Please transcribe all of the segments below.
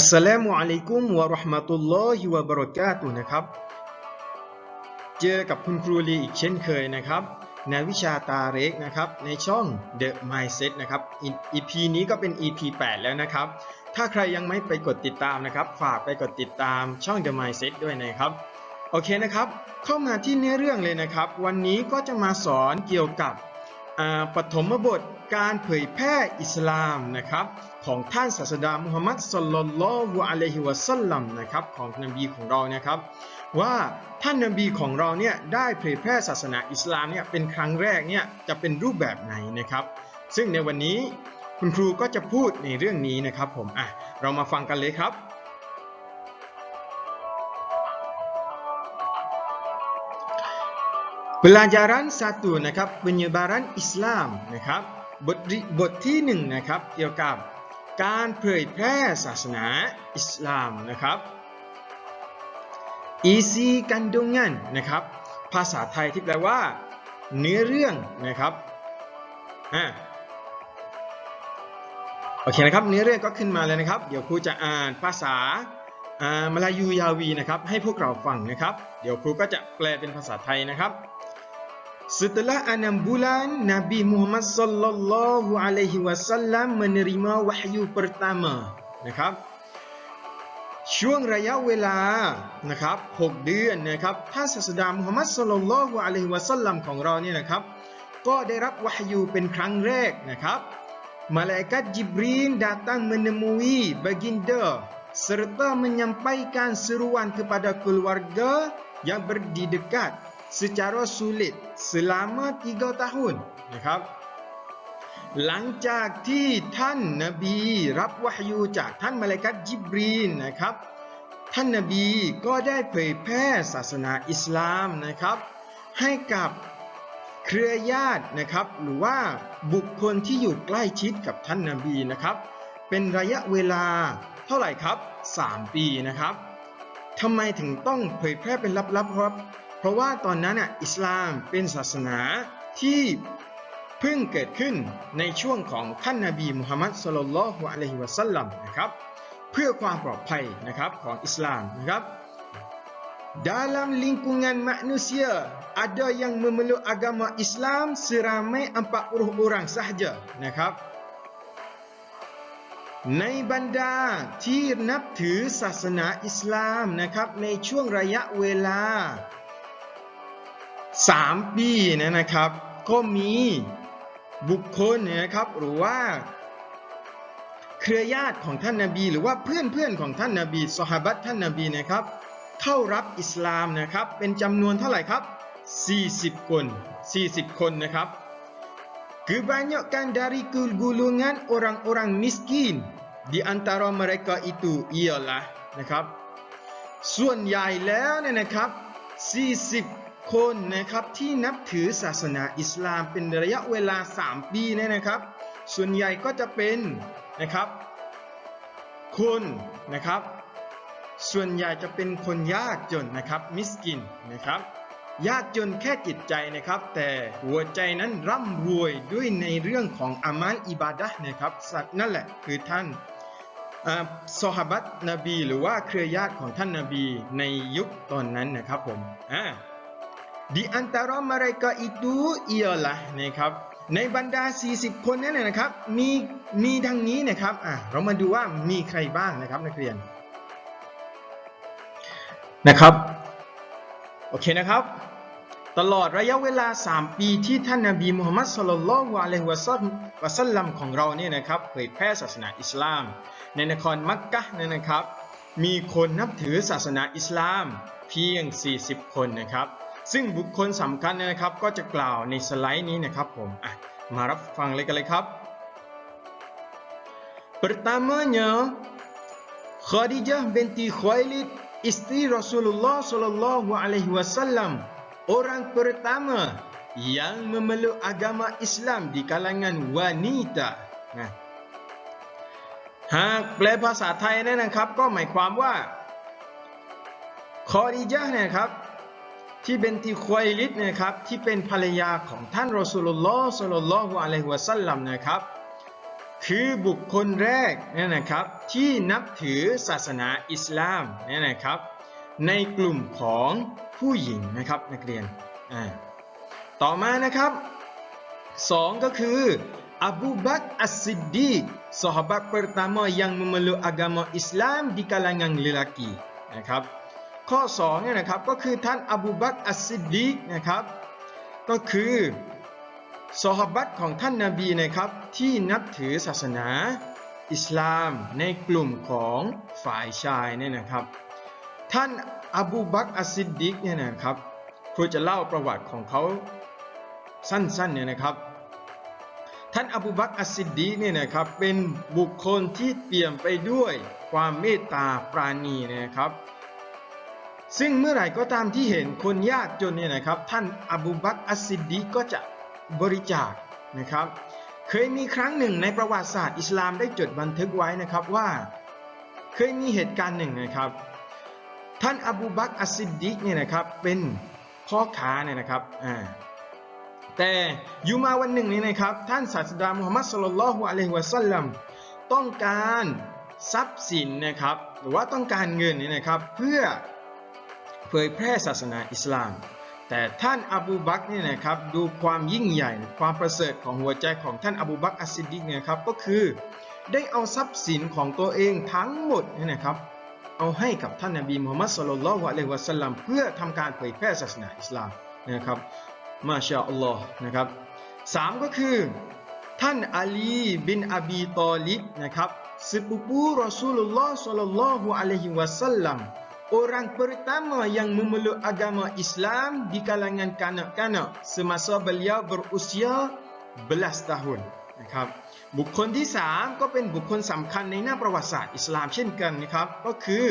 อัสสลามุอะลัยกุมวะราะห์มะตุลลอฮิวะบะเราะกาตุนะครับ เจอกับคุณครูลีอีกเช่นเคยนะครับ ในวิชาตาเรกนะครับ ในช่อง The Mindset นะครับ EP นี้ก็เป็น EP 8 แล้วนะครับ ถ้าใครยังไม่ไปกดติดตามนะครับ ฝากไปกดติดตามช่อง The Mindset ด้วยนะครับ โอเคนะครับ เข้ามาที่เนื้อเรื่องเลยนะครับ วันนี้ก็จะมาสอนเกี่ยวกับปฐมบท การเผยแพร่อิสลามนะครับของท่านศาสดามุฮัมมัดสลลัลลอฮุอะลัยฮิวะสัลลัมนะครับของนบีของเรานะครับว่าท่านนบีของเราเนี่ยได้เผยแพร่ศาสนาอิสลามเนี่ยเป็นครั้งแรกเนี่ยจะเป็นรูปแบบไหนนะครับ ซึ่งในวันนี้คุณครูก็จะพูดในเรื่องนี้นะครับผมอะเรามาฟังกันเลยครับ Pelajaran satu นะครับ penyebaran Islam นะครับ บทบทที่หนึ่งนะครับเกี่ยวกับการเผยแพร่ศาสนาอิสลามนะครับ isi kandungan นะครับ ภาษาไทยที่แปลว่า เนื้อเรื่องนะครับอ่าโอเคนะครับ เนื้อเรื่องก็ขึ้นมาเลยนะครับ เดี๋ยวครูจะอ่านภาษาอ่ามลายูยาวีนะครับ ให้พวกเราฟังนะครับ เดี๋ยวครูก็จะแปลเป็นภาษาไทยนะครับ Setelah enam bulan, Nabi Muhammad sallallahu alaihi wasallam menerima wahyu pertama นะครับ ช่วงระยะเวลานะครับ 6 เดือนนะครับท่านศาสดามุฮัมมัดสลลัลลอฮุอะลัยฮิวะสัลลัมของเราเนี่ยนะครับ ก็ได้รับวะฮยูเป็นครั้งแรกนะครับ Malaikat Jibril datang menemui baginda serta menyampaikan seruan kepada keluarga yang berdiri dekat secara sulit selama 3 tahun นะครับ หลังจากที่ท่านนบีรับวะฮยูจากท่านมาลากัตจิบรีนนะครับ ท่านนบีก็ได้เผยแพร่ศาสนาอิสลามนะครับ ให้กับเครือญาตินะครับ หรือว่าบุคคลที่อยู่ใกล้ชิดกับท่านนบีนะครับ เป็นระยะเวลาเท่าไหร่ครับ 3 ปีนะครับทำไมถึงต้องเผยแพร่เป็นลับๆครับ เพราะว่าตอนนั้นอะอิสลามเป็นศาสนาที่เพิ่งเกิดขึ้นในช่วงของท่านนาบีมุฮัมมัดสลลัลลอฮุอะลัยฮิวะสัลลัมนะครับเพื่อความปลอดภัยนะครับของอิสลามนะครับ dalam lingkungan manusia ada yang memeluk agama Islam seramai 40 orang sahaja นะครับ ในบรรดาที่นับถือศาสนาอิสลามนะครับในช่วงระยะเวลา 3 ปีนะนะครับ ก็มีบุคคลนะครับ หรือว่า เครือญาติของท่านนาบี หรือว่าเพื่อนเพื่อนๆของท่านนาบีสหบัตท่านนาบีนะครับ เข้ารับอิสลามนะครับ เป็นจำนวนเท่าไหร่ครับ 40 คน 40 คนนะครับ Kebanyakan dari golongan orang-orang miskin di antara mereka itu ialah นะครับ ส่วนใหญ่แล้วเนี่ยนะครับ 40 คนนะครับที่นับถือศาสนาอิสลามเป็นระยะเวลา 3 ปีเนี่ยนะครับ ส่วนใหญ่ก็จะเป็นนะครับคนนะครับ ส่วนใหญ่จะเป็นคนยากจนนะครับมิสกินนะครับยากจนแค่จิตใจนะครับ แต่หัวใจนั้นร่ำรวยด้วยในเรื่องของอามัลอิบาดะนะครับสัตว์นั่นแหละคือท่านซอฮาบัตนบี หรือว่าเครือญาติของท่านนบีในยุคตอนนั้นนะครับผมอ่า di antara mereka itu ialah นะครับในบรรดา 40 คนนั้นนะครับ มีมีดังนี้นะครับอะเรามาดูว่ามีใครบ้างนะครับนักเรียนนะครับโอเคนะครับ ตลอดระยะเวลา 3 ปีที่ท่านนบีมุฮัมมัดสลลัลลอฮุอะลัยฮิวะซัลวะซัลลัมของเราเนี่ยนะครับเผยแพร่ศาสนาอิสลาม ในนครมักกะเนี่ยนะครับ มีคนนับถือศาสนาอิสลามเพียง 40 คนนะครับ ซึ่งบุคคลสำคัญนะครับก็จะกล่าวในสไลด์นี้นะครับผมอะมารับฟังเลยกันเลยครับ Pertamanya Khadijah binti Khuwailid istri Rasulullah sallallahu alaihi wasallam orang pertama yang memeluk agama Islam di kalangan wanita นะหากแปลภาษาไทยนะครับ ก็หมายความว่าคอดีจ้าเนี่ยครับ ที่เป็นที่ควายลิดนะครับที่เป็นภรรยาของท่านรอสูลุลลอฮ์สัลลัลอฮุอะลัยฮิวะสัลลัมนะครับคือบุคคลแรกเนี่ยนะครับที่นับถือศาสนาอิสลามเนี่ยนะครับในกลุ่มของผู้หญิงนะครับนักเรียนอ่าต่อมานะครับสองก็คืออบูบักอัสซิดดีก sahabat pertama yang memeluk agama Islam di kalangan lelaki นะครับ ข้อ2เนี่ยนะครับก็คือท่านอบูบักอัสซิดีกนะครับ ก็คือซอฮบัตของท่านนาบีนะครับที่นับถือศาสนาอิสลามในกลุ่มของฝ่ายชายเนี่ยนะครับ ท่านอบูบักอัสซิดดีกเนี่ยนะครับครูจะเล่าประวัติของเขาสั้นๆเนี่ยนะครับ ท่านอบูบักอัสซิดดีกเนี่ยนะครับเป็นบุคคลที่เปี่ยมไปด้วยความเมตตาปราณีนะครับ ซึ่งเมื่อไหร่ก็ตามที่เห็นคนยากจนเนี่ยนะครับ ท่านอบูบักอัสซิดดีกก็จะบริจาคนะครับ เคยมีครั้งหนึ่งในประวัติศาสตร์อิสลามได้จดบันทึกไว้นะครับว่า เคยมีเหตุการณ์หนึ่งนะครับ ท่านอบูบักอัสซิดดีกเนี่ยนะครับเป็นพ่อค้าเนี่ยนะครับอ่าแต่อยู่มาวันหนึ่งนี้นะครับ ท่านศาสดามุฮัมมัดสุลลัลลอฮุอะลัยฮิวะสัลลัมต้องการทรัพย์สินนะครับ หรือว่าต้องการเงินเนี่ยนะครับ เพื่อ เผยแพร่ศาสนาอิสลาม แต่ท่านอบูบักเนี่ยนะครับดูความยิ่งใหญ่ ความประเสริฐของหัวใจของท่านอบูบักอัสซิดดีกเนี่ยครับก็คือ ได้เอาทรัพย์สินของตัวเองทั้งหมดเนี่ยนะครับเอาให้กับท่านนบีมุฮัมมัดสุลลัลลอฮุอะลัยฮิวะสัลลัมเพื่อทำการเผยแพร่ศาสนาอิสลามนะครับมาชาอัลลอฮ์นะครับสามก็คือ ท่านอาลีบินอบีตอลิบนะครับ sepupu Rasulullah sallallahu alaihi wasallam orang pertama yang memeluk agama Islam di kalangan kanak-kanak semasa beliau berusia belas tahun นะครับ บุคคลที่สามก็เป็นบุคคลสำคัญในหน้าประวัติศาสตร์อิสลามเช่นกันนะครับ ก็คือ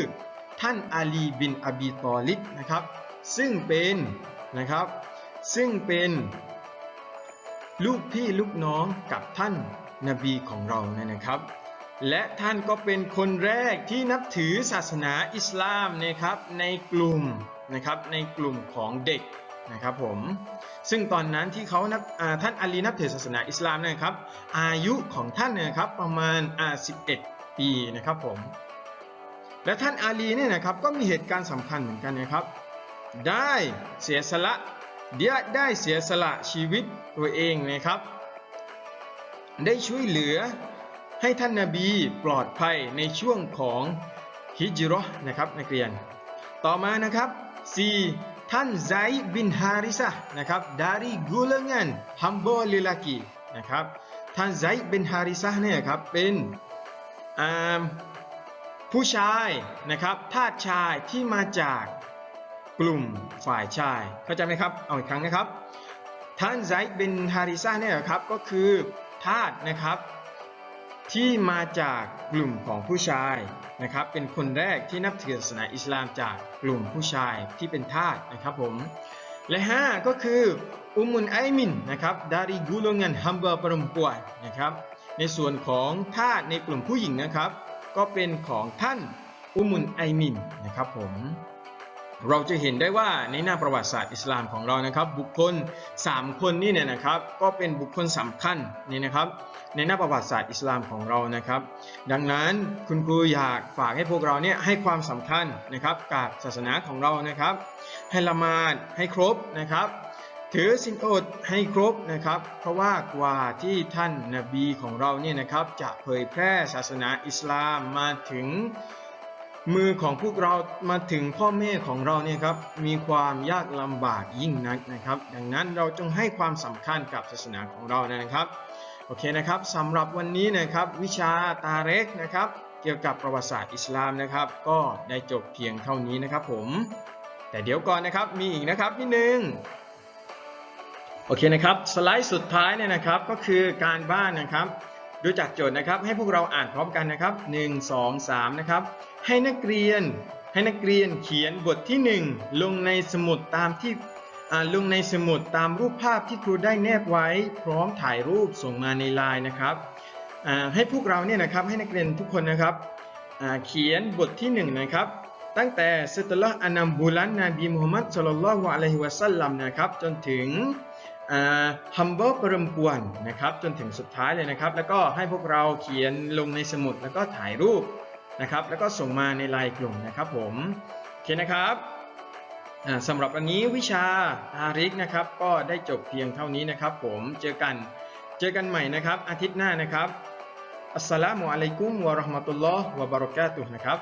ท่านอาลีบินอบีตอลิบนะครับ ซึ่งเป็นนะครับ ซึ่งเป็นลูกพี่ลูกน้องกับท่านนบีของเราเนี่ยนะครับ และท่านก็เป็นคนแรกที่นับถือศาสนาอิสลามนะครับในกลุ่มนะครับในกลุ่มของเด็กนะครับผมซึ่งตอนนั้นที่เขานับท่านอาลีนับถือศาสนาอิสลามนะครับ อายุของท่านนะครับประมาณอา11 ปีนะครับผมและท่านอาลีเนี่ยนะครับก็มีเหตุการณ์สำคัญเหมือนกันนะครับ ได้เสียสละเดียได้เสียสละชีวิตตัวเองนะครับ ได้ช่วยเหลือ ให้ท่านนาบีปลอดภัยในช่วงของฮิจเราะห์นะครับนักเรียน ต่อมานะครับ 4. ท่านไซบินฮาริซะนะครับ dari golongan hamba lelaki นะครับท่านไซบินฮาริซะเนี่ยครับเป็นผู้ชายนะครับทาสชายที่มาจากกลุ่มฝ่ายชาย เข้าใจไหมครับ เอาอีกครั้งนะครับ ท่านไซบินฮาริซะเนี่ยครับก็คือทาสนะครับ ที่มาจากกลุ่มของผู้ชายนะครับ เป็นคนแรกที่นับถือศาสนาอิสลามจากกลุ่มผู้ชายที่เป็นทาสนะครับผม และ 5 ก็คืออุมุนไอมินนะครับ dari golongan hamba perempuan นะครับ ในส่วนของทาสในกลุ่มผู้หญิงนะครับ ก็เป็นของท่านอุมุนไอมินนะครับผม เราจะเห็นได้ว่าในหน้าประวัติศาสตร์อิสลามของเรานะครับ บุคคล 3 คนนี่เนี่ยนะครับ ก็เป็นบุคคลสำคัญนี่นะครับ ในหน้าประวัติศาสตร์อิสลามของเรานะครับ ดังนั้นคุณครูอยากฝากให้พวกเราเนี่ยให้ความสำคัญนะครับกับศาสนาของเรานะครับ ให้ละมาดให้ครบนะครับถือสินอดให้ครบนะครับ เพราะว่ากว่าที่ท่านนบีของเราเนี่ยนะครับ จะเผยแพร่ศาสนาอิสลามมาถึง มือของพวกเรามาถึงพ่อแม่ของเราเนี่ยครับมีความยากลำบากยิ่งนักนะครับ ดังนั้นเราจงให้ความสำคัญกับศาสนาของเรานะครับโอเคนะครับสำหรับวันนี้นะครับวิชาตาเรกนะครับ เกี่ยวกับประวัติศาสตร์อิสลามนะครับ ก็ได้จบเพียงเท่านี้นะครับผม แต่เดี๋ยวก่อนนะครับมีอีกนะครับนิดนึงโอเคนะครับสไลด์สุดท้ายเนี่ยนะครับก็คือการบ้านนะครับ ดูจากโจทย์นะครับให้พวกเราอ่านพร้อมกันนะครับ 1 2 3นะครับให้นักเรียนให้นักเรียนเขียนบทที่ 1 ลงในสมุดตามที่ลงในสมุดตามรูปภาพที่ครูได้แนบไว้ พร้อมถ่ายรูปส่งมาในไลน์นะครับให้พวกเราเนี่ยนะครับให้นักเรียนทุกคนนะครับเขียนบทที่ 1 นะครับ ตั้งแต่ setelah อานัมบุลันนบีมุฮัมมัดสุล humble perempuan นะครับจนถึงสุดท้ายเลยนะครับ แล้วก็ให้พวกเราเขียนลงในสมุดแล้วก็ถ่ายรูปนะครับ แล้วก็ส่งมาในไลน์กลุ่มนะครับผมโอเคนะครับสำหรับวันนี้วิชาอาริกนะครับ ก็ได้จบเพียงเท่านี้นะครับ ผมเจอกันเจอกันใหม่นะครับ อาทิตย์หน้านะครับอัสสลามุอะลัยกุมวะราะห์มะตุลลอฮ์วะบะเราะกาตุฮ์นะครับ